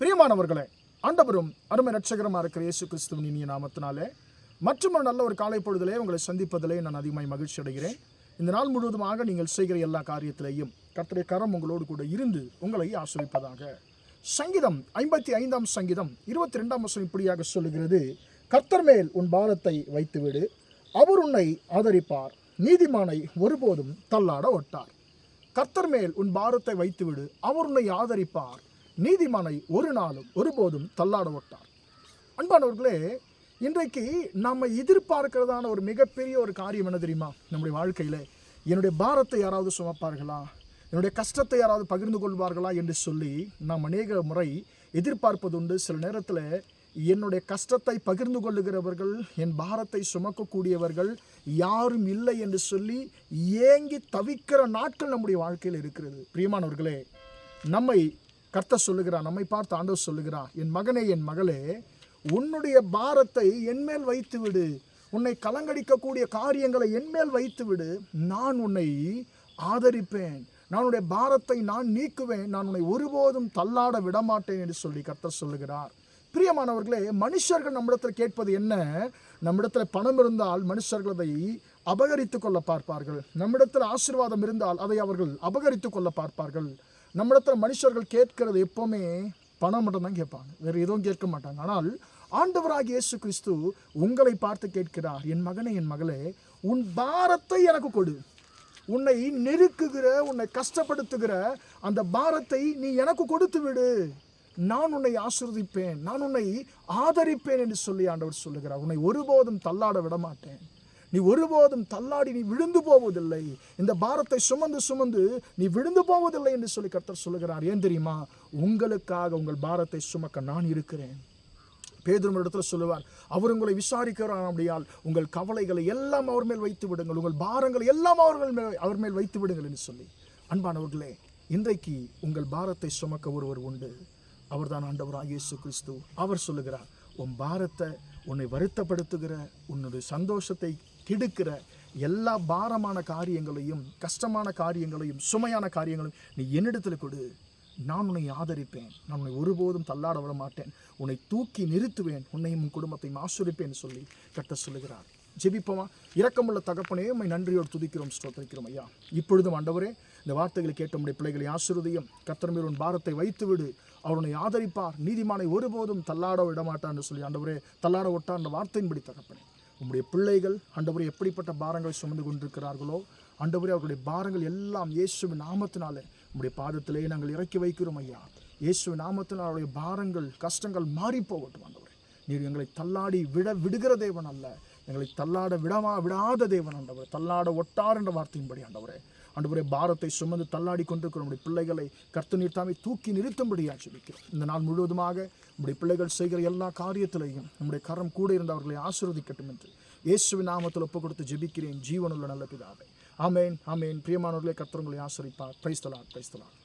பிரியமானவர்களே ஆண்டவரும் அருமை ரட்சகரமாக இருக்கிற இயேசு கிறிஸ்துவின் இனிய நாமத்தினாலே மற்றும் ஒரு நல்ல ஒரு காலை பொழுதிலே உங்களை சந்திப்பதிலே நான் அதிகமாக மகிழ்ச்சி அடைகிறேன். இந்த நாள் முழுவதுமாக நீங்கள் செய்கிற எல்லா காரியத்திலேயும் கர்த்தரை கரம் உங்களோடு கூட இருந்து உங்களை ஆசிரிப்பதாக. சங்கீதம் ஐம்பத்தி ஐந்தாம் சங்கீதம் இருபத்தி ரெண்டாம் வசனம் இப்படியாக சொல்லுகிறது கர்த்தர் மேல் உன் பாரத்தை வைத்துவிடு அவர் உன்னை ஆதரிப்பார். நீதிமானை ஒருபோதும் தள்ளாட ஒட்டார். கர்த்தர் மேல் உன் பாரத்தை வைத்துவிடு அவர் உன்னை ஆதரிப்பார். நீதிமானை ஒரு நாளும் ஒருபோதும் தள்ளாட ஒட்டார் அன்பானவர்களே இன்றைக்கு நம்ம எதிர்பார்க்கிறதான ஒரு மிகப்பெரிய ஒரு காரியம் என்ன தெரியுமா? நம்முடைய வாழ்க்கையில் என்னுடைய பாரத்தை யாராவது சுமப்பார்களா? என்னுடைய கஷ்டத்தை யாராவது பகிர்ந்து கொள்வார்களா என்று சொல்லி நாம் அநேக முறை எதிர்பார்ப்பதுண்டு. சில நேரத்தில் என்னுடைய கஷ்டத்தை பகிர்ந்து கொள்ளுகிறவர்கள் என் பாரத்தை சுமக்கக்கூடியவர்கள் யாரும் இல்லை என்று சொல்லி ஏங்கி தவிக்கிற நாட்கள் நம்முடைய வாழ்க்கையில் இருக்கிறது. பிரியமானவர்களே நம்மை கர்த்த சொல்லுகிறார் நம்மை பார்த்து ஆண்டவர் சொல்லுகிறார் என் மகனே என் மகளே உன்னுடைய பாரத்தை என்மேல் வைத்து விடு உன்னை கலங்கடிக்கக்கூடிய காரியங்களை என்மேல் வைத்து விடு நான் உன்னை ஆதரிப்பேன். நான் உன்னுடைய பாரத்தை நான் நீக்குவேன். நான் உன்னை ஒருபோதும் தள்ளாட விடமாட்டேன் என்று சொல்லி கர்த்தர் சொல்லுகிறார். பிரியமானவர்களே மனுஷர்கள் நம்மிடத்தில் கேட்பது என்ன? நம்மிடத்தில் பணம் இருந்தால் மனுஷர்கள் அதை அபகரித்து கொள்ள பார்ப்பார்கள். நம்மிடத்தில் ஆசீர்வாதம் இருந்தால் அதை அவர்கள் அபகரித்து கொள்ள பார்ப்பார்கள். நம்மிடத்தில் மனுஷர்கள் கேட்கிறது எப்போவுமே பணம் மட்டும்தான் கேட்பாங்க. வேறு எதுவும் கேட்க மாட்டாங்க. ஆனால் ஆண்டவராக இயேசு கிறிஸ்து உங்களை பார்த்து கேட்கிறார். என் மகனே என் மகளே உன் பாரத்தை எனக்கு கொடு. உன்னை நெருக்குகிற உன்னை கஷ்டப்படுத்துகிற அந்த பாரத்தை நீ எனக்கு கொடுத்து விடு. நான் உன்னை ஆசிர்வதிப்பேன். நான் உன்னை ஆதரிப்பேன் என்று சொல்லி ஆண்டவர் சொல்லுகிறார். உன்னை ஒருபோதும் தள்ளாட விட மாட்டேன் நீ ஒருபோதும் தள்ளாடி நீ விழுந்து போவதில்லை. இந்த பாரத்தை சுமந்து சுமந்து நீ விழுந்து போவதில்லை என்று சொல்லி கர்த்தர் சொல்லுகிறார். ஏன் தெரியுமா? உங்களுக்காக உங்கள் பாரத்தை சுமக்க நான் இருக்கிறேன். பேதுரும் இடத்துல சொல்லுவார் அவர் உங்களை விசாரிக்கிறார் அப்படியால் உங்கள் கவலைகளை எல்லாம் அவர் மேல் வைத்து விடுங்கள். உங்கள் பாரங்களை எல்லாம் அவர்கள் மேல் அவர் மேல் வைத்து விடுங்கள் என்று சொல்லி. அன்பானவர்களே இன்றைக்கு உங்கள் பாரத்தை சுமக்க ஒருவர் உண்டு. அவர்தான் ஆண்டவராக இயேசு கிறிஸ்து. அவர் சொல்லுகிறார் உன் பாரத்தை உன்னை வருத்தப்படுத்துகிற உன்னுடைய சந்தோஷத்தை கெடுக்கிற எல்லா பாரமான காரியங்களையும் கஷ்டமான காரியங்களையும் சுமையான காரியங்களையும் நீ என்னிடத்தில் கொடு. நான் உன்னை ஆதரிப்பேன். நான் உன்னை ஒருபோதும் தள்ளாட விட மாட்டேன். உன்னை தூக்கி நிறுத்துவேன். உன்னையும் உன் குடும்பத்தையும் ஆசிரிப்பேன் சொல்லி கட்ட சொல்லுகிறார். ஜெபிப்போமா? இரக்கமுள்ள தகப்பனையும் உண்மை நன்றியோடு துதிக்கிறோம் ஸ்தோத்திரிக்கிறோம் ஐயா. இப்பொழுதும் ஆண்டவரே இந்த வார்த்தைகளை கேட்ட உடைய பிள்ளைகளை ஆசிர்வதியும். கர்த்தர் உன் பாரத்தை வைத்துவிடு. விடு உன்னை ஆதரிப்பார். நீதிமானை ஒருபோதும் தள்ளாட விட மாட்டான்னு சொல்லி ஆண்டவரே தள்ளாட ஒட்டா அந்த வார்த்தையின்படி தகப்பனே. உம்முடைய பிள்ளைகள் ஆண்டவரே எப்படிப்பட்ட பாரங்களை சுமந்து கொண்டிருக்கிறார்களோ ஆண்டவரே அவர்களுடைய பாரங்கள் எல்லாம் இயேசுவின் நாமத்தினாலே உம்முடைய பாதத்திலே நாங்கள் இறக்கி வைக்கிறோம் ஐயா. இயேசுவின் நாமத்தினால் அவருடைய பாரங்கள் கஷ்டங்கள் மாறி போகட்டும் ஆண்டவரே. நீர் எங்களை தள்ளாடி விட விடுகிற தேவன் அல்ல. எங்களை தள்ளாட விடமா விடாத தேவன் ஆண்டவர். தள்ளாட ஒட்டார் என்ற வார்த்தையின்படி ஆண்டவரே. அன்றுபுரே பாரத்தை சுமந்து தள்ளாடி கொண்டிருக்கிற நம்முடைய பிள்ளைகளை கர்த்த நீர் தாமே தூக்கி நிறுத்தும்படியாக சொல்லிக்கிறோம் இந்த நாள் முழுவதுமாக நம்முடைய பிள்ளைகள் செய்கிற எல்லா காரியத்திலையும் நம்முடைய கரம் கூட இருந்த அவர்களை ஆசீர்வதிக்கட்டும் என்று இயேசுவின் நாமத்தில் ஒப்பு கொடுத்து ஜெபிக்கிறேன். ஜீவனுள்ள நல்ல பிதாவை. ஆமேன் ஆமேன். பிரியமானவர்களே கர்த்தவங்களை ஆசிரிப்பார் பிரைஸ்தலார் பிரைஸ்தலார்